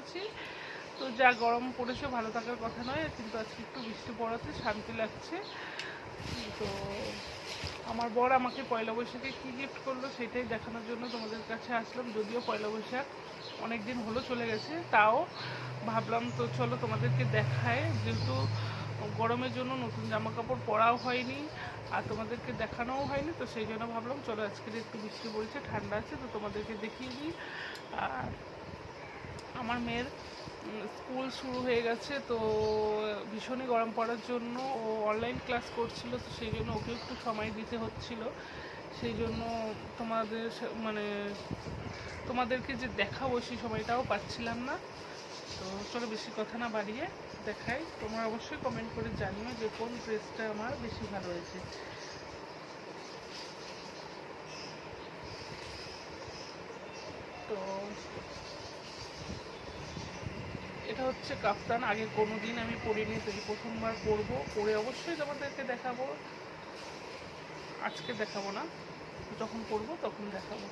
আছি। তো যা গরম পড়েছে, ভালো থাকার কথা নয়, কিন্তু আজকে একটু বৃষ্টি পড়াতে শান্তি লাগছে। তো আমার বর আমাকে পয়লা বৈশাখে কী গিফট করল সেটাই দেখানোর জন্য তোমাদের কাছে আসলাম। যদিও পয়লা বৈশাখ অনেক দিন হলো চলে গেছে, তাও ভাবলাম তো চলো তোমাদেরকে দেখায়। যেহেতু গরমের জন্য নতুন জামা কাপড় পরাও হয়নি আর তোমাদেরকে দেখানোও হয়নি, তো সেই জন্য ভাবলাম চলো আজকে একটু বৃষ্টি পড়েছে, ঠান্ডা আছে, তো তোমাদেরকে দেখিয়ে দিই। আর আমার মেয়ের স্কুল শুরু হয়ে গেছে, তো ভীষণই গরম পড়ার জন্য ও অনলাইন ক্লাস করছিল, তো সেই জন্য ওকে একটু সময় দিতে হচ্ছিল। সেই জন্য তোমাদের মানে তোমাদেরকে যে দেখাবো সেই সময়টাও পাচ্ছিলাম না। তো চলো বেশি কথা না বাড়িয়ে দেখাই। তোমরা অবশ্যই কমেন্ট করে জানিও যে কোন ড্রেসটা আমার বেশি ভালো হয়েছে। তো এটা হচ্ছে কাফতান আগে কোনো দিন আমি পরিনি তো প্রথমবার পরবো পরে অবশ্যই তোমাদেরকে দেখাবো। আজকে দেখাবো না, যখন পরবো তখন দেখাবো।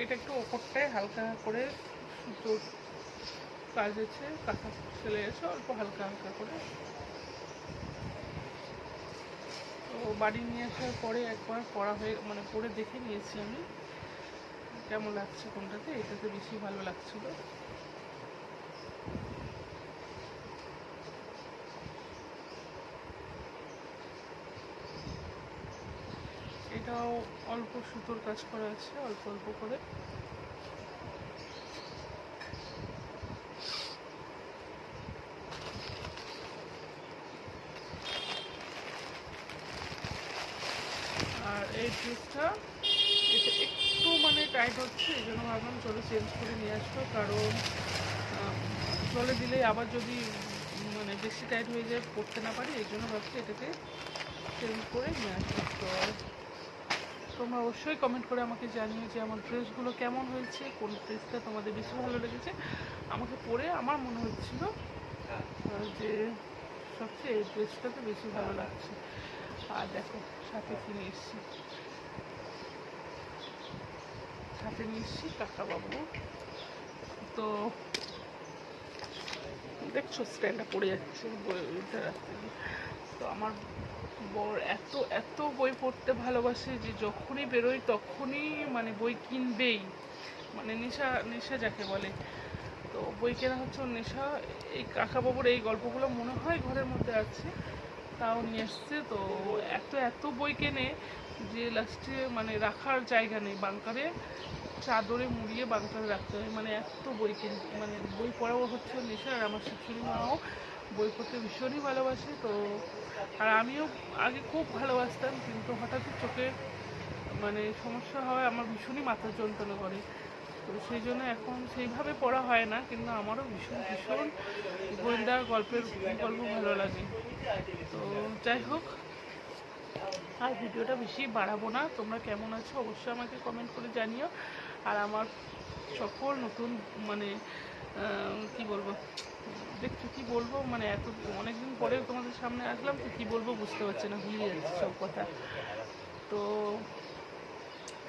এটা একটু ওপরটায় হালকা করে কাজ আছে কাঁথা ফেলে এসে, অল্প হালকা হালকা করে। তো বাড়ি নিয়ে আসার পরে একবার পড়া হয়ে মানে পরে দেখে নিয়েছি আমি। কেমন লাগছে কোনটাতে? এটাতে বেশি ভালো লাগছিল। এটাও অল্প সুতোর কাজ করা আছে, অল্প অল্প করে। আর এই ড্রেসটা, এটা একটু মানে টাইট হচ্ছে, এই জন্য ভাবলাম চলো চেঞ্জ করে নিয়ে আসব। কারণ জলে দিলে আবার যদি মানে বেশি টাইট হয়ে যায়, পড়তে না পারি, এই জন্য ভাবছি এটাকে চেঞ্জ করে নিয়ে আসব। তো তোমরা অবশ্যই কমেন্ট করে আমাকে জানিও যে আমার ড্রেসগুলো কেমন হয়েছে, কোন ড্রেসটা তোমাদের বেশি ভালো লেগেছে। আমাকে পরে আমার মনে হচ্ছিল যে সবচেয়ে এই ড্রেসটাতে বেশি ভালো লাগছে। আর দেখো, সাথে কি নিয়ে এসছি। সাথে নিয়ে এসছি কাকা বাবু তো দেখছ স্ট্যান্ডটা পড়ে যাচ্ছে বই উঠে রাখতে তো আমার বর এত এত বই পড়তে ভালোবাসে যে যখনই বেরোই তখনই মানে বই কিনবেই। মানে নেশা নেশা যাকে বলে। তো বই কেনা হচ্ছে নেশা। এই কাকাবাবুর এই গল্পগুলো মনে হয় ঘরের মধ্যে আছে। তাও নিয়ে এসছে। তো এত এত বই কেনে যে লাস্টে মানে রাখার জায়গা নেই। বাংকারে চাদরে মুড়িয়ে বাংকারে রাখতে হয়। মানে এত বই কেন। মানে বই পড়াও হচ্ছে নেশা। আর আমার শাশুড়ি মাও বই পড়তে ভীষণই ভালোবাসে। তো আর আমিও আগে খুব ভালোবাসতাম। কিন্তু হঠাৎই চোখে মানে সমস্যা হয়। আমার ভীষণই মাথা যন্ত্রণা করে। তো সেই জন্য এখন সেইভাবে পড়া হয় না, কিন্তু আমারও ভীষণ ভীষণ গোয়েন্দা গল্পের গল্প ভালো লাগে। তো যাই হোক, আর ভিডিওটা বেশি বাড়াবো না। তোমরা কেমন আছো অবশ্যই আমাকে কমেন্ট করে জানিও। আর আমার সকল নতুন মানে কি বলব, দেখছ কি বলব? মানে এত, অনেকদিন পরে তোমাদের সামনে আসলাম, তো কি বলব বুঝতে পারছি না, ভুলে যাচ্ছি সব কথা। তো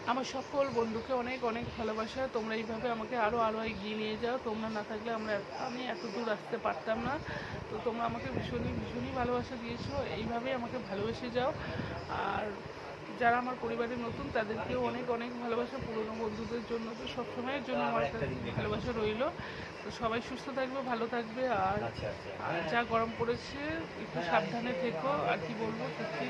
আমার সকল বন্ধুকে অনেক অনেক ভালোবাসা। তোমরা এইভাবে আমাকে আরও আরও এগিয়ে নিয়ে যাও। তোমরা না থাকলে আমরা আমি এত দূর আসতে পারতাম না। তো তোমরা আমাকে ভীষণই ভীষণই ভালোবাসা দিয়েছ। এইভাবেই আমাকে ভালোবেসে যাও। আর যারা আমার পরিবারে নতুন তাদেরকেও অনেক অনেক ভালোবাসা। পুরনো বন্ধুদের জন্য তো সবসময়ের জন্য আমার ভালোবাসা রইল। তো সবাই সুস্থ থাকবে ভালো থাকবে। আর আর যা গরম পড়েছে একটু সাবধানে থেকো। আর কি বলব সত্যি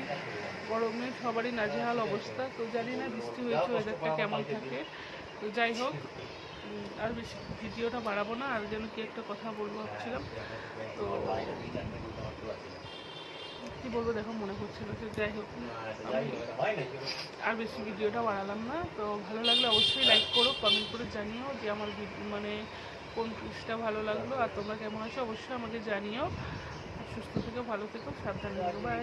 গরমে সবারই নাজেহাল অবস্থা। তো জানি না বৃষ্টি হয়েছে ওয়েদারটা কেমন থাকে। তো যাই হোক আর বেশি ভিডিওটা বাড়াবো না। আর যেন কি একটা কথা বলব ভাবছিলাম। তো বলব, দেখো মনে করছিল যে যাই হোক আর বেশি ভিডিওটা বাড়ালাম না। তো ভালো লাগলে অবশ্যই লাইক করো কমেন্ট করে জানিও যে আমার মানে কোন পিসটা ভালো লাগল, আর তোমরা কেমন আছো অবশ্যই আমাকে জানিও। সুস্থ থেকো, ভালো থেকো, সাবধানে থাকো বাই